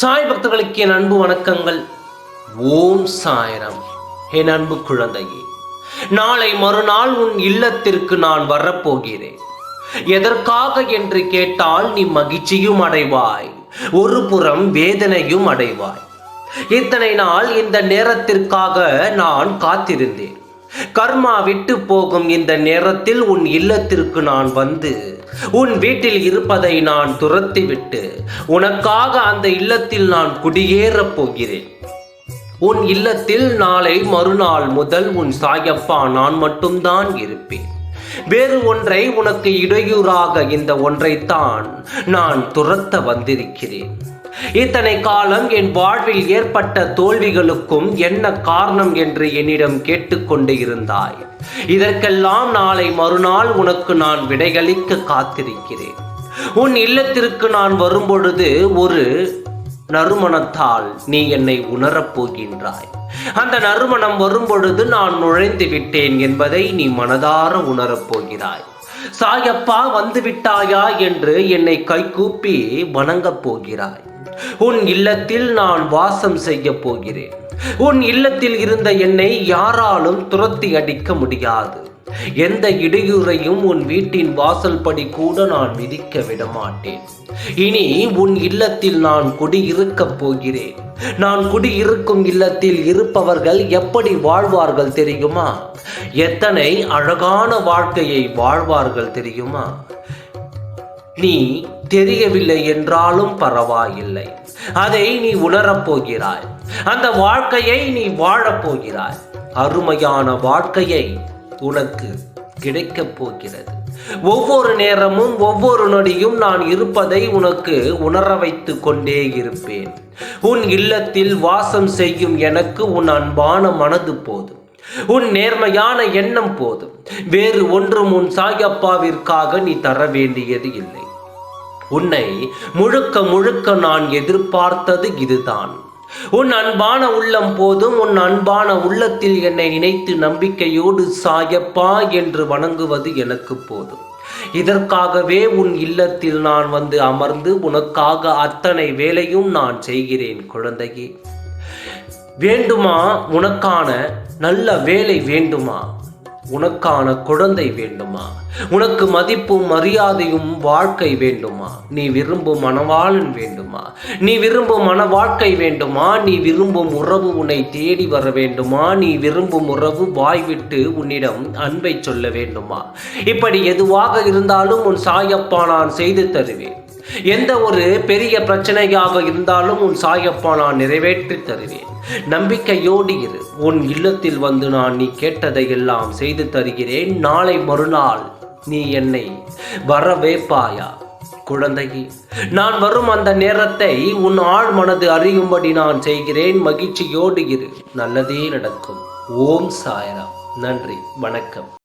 சாய் பக்தர்களுக்கு என் அன்பு வணக்கங்கள். ஓம் சாயரம். என் அன்பு குழந்தையே நாளை மறுநாள் உன் இல்லத்திற்கு நான் வரப்போகிறேன். எதற்காக என்று கேட்டால் நீ மகிழ்ச்சியும் அடைவாய் ஒரு புறம் வேதனையும் அடைவாய். இத்தனை நாள் இந்த நேரத்திற்காக நான் காத்திருந்தேன். கர்மா விட்டு போகும் இந்த நேரத்தில் உன் இல்லத்திற்கு நான் வந்து உன் வீட்டில் இருப்பதை நான் துரத்திவிட்டு உனக்காக அந்த இல்லத்தில் நான் குடியேறப் போகிறேன். உன் இல்லத்தில் நாளை மறுநாள் முதல் உன் சாயப்பா நான் மட்டும்தான் இருப்பேன். வேறு ஒன்றை உனக்கு இடையூறாக இந்த ஒன்றைத்தான் நான் துரத்த வந்திருக்கிறேன். இத்தனை காலம் என் வாழ்வில் ஏற்பட்ட தோல்விகளுக்கும் என்ன காரணம் என்று என்னிடம் கேட்டுக்கொண்டு இருந்தாய். இதற்கெல்லாம் நாளை மறுநாள் உனக்கு நான் விடைகளிக்க காத்திருக்கிறேன். உன் இல்லத்திற்கு நான் வரும்பொழுது ஒரு நறுமணத்தால் நீ என்னை உணரப் போகின்றாய். அந்த நறுமணம் வரும்பொழுது நான் நுழைந்து விட்டேன் என்பதை நீ மனதார உணரப் போகிறாய். சாயப்பா வந்து விட்டாயா என்று என்னை கைகூப்பி வணங்கப் போகிறாய். உன் இல்லத்தில் நான் வாசம் செய்ய போகிறேன். உன் இல்லத்தில் இருந்த என்னை யாராலும் துரத்தி அடிக்க முடியாது. எந்த இடையூறையும் உன் வீட்டின் வாசல் படி கூட நான் விதிக்க விட மாட்டேன் இனி உன் இல்லத்தில் நான் குடியிருக்கப் போகிறேன். நான் குடியிருக்கும் இல்லத்தில் இருப்பவர்கள் எப்படி வாழ்வார்கள் தெரியுமா? எத்தனை அழகான வாழ்க்கையை வாழ்வார்கள் தெரியுமா? நீ தெரியவில்லை என்றாலும் பரவாயில்லை. அதை நீ உணரப் போகிறாய். அந்த வாழ்க்கையை நீ வாழப்போகிறாய் அருமையான வாழ்க்கையை உனக்கு கிடைக்கப் போகிறது. ஒவ்வொரு நேரமும் ஒவ்வொரு நொடியும் நான் இருப்பதை உனக்கு உணர வைத்து கொண்டே இருப்பேன். உன் இல்லத்தில் வாசம் செய்யும் எனக்கு உன் அன்பான மனது போதும். உன் நேர்மையான எண்ணம் போதும். வேறு ஒன்றும் உன் சாயப்பாவிற்காக நீ தர வேண்டியது இல்லை. உன்னை முழுக்க முழுக்க நான் எதிர்பார்த்தது இதுதான். உன் அன்பான உள்ளம் போதும் உன் அன்பான உள்ளத்தில் என்னை நினைத்து நம்பிக்கையோடு சாயப்பா என்று வணங்குவது எனக்கு போதும். இதற்காகவே உன் இல்லத்தில் நான் வந்து அமர்ந்து உனக்காக அத்தனை வேலையும் நான் செய்கிறேன் குழந்தையே. வேண்டுமா உனக்கான நல்ல வேலை வேண்டுமா? உனக்கான குழந்தை வேண்டுமா? உனக்கு மதிப்பும் மரியாதையும் வாழ்க்கை வேண்டுமா? நீ விரும்பும் மனவாளன் வேண்டுமா? நீ விரும்பும் மன வாழ்க்கை வேண்டுமா? நீ விரும்பும் உறவு உன்னை தேடி வர வேண்டுமா? நீ விரும்பும் உறவு வாய்விட்டு உன்னிடம் அன்பை சொல்ல வேண்டுமா? இப்படி எதுவாக இருந்தாலும் உன் சாயப்பா நான் செய்து தருவேன். எந்த ஒரு பெரிய பிரச்சனையாக இருந்தாலும் உன் சாயப்பா நான் நிறைவேற்றி தருவேன். நம்பிக்கையோடு இரு. உன் இல்லத்தில் வந்து நான் நீ கேட்டதை எல்லாம் செய்து தருகிறேன். நாளை மறுநாள் நீ என்னை வரவேப்பாயா குழந்தையே நான் வரும் அந்த நேரத்தை உன் ஆழ் மனது அறியும்படி நான் செய்கிறேன். மகிழ்ச்சியோடு இரு. நல்லதே நடக்கும். ஓம் சாயராம். நன்றி. வணக்கம்.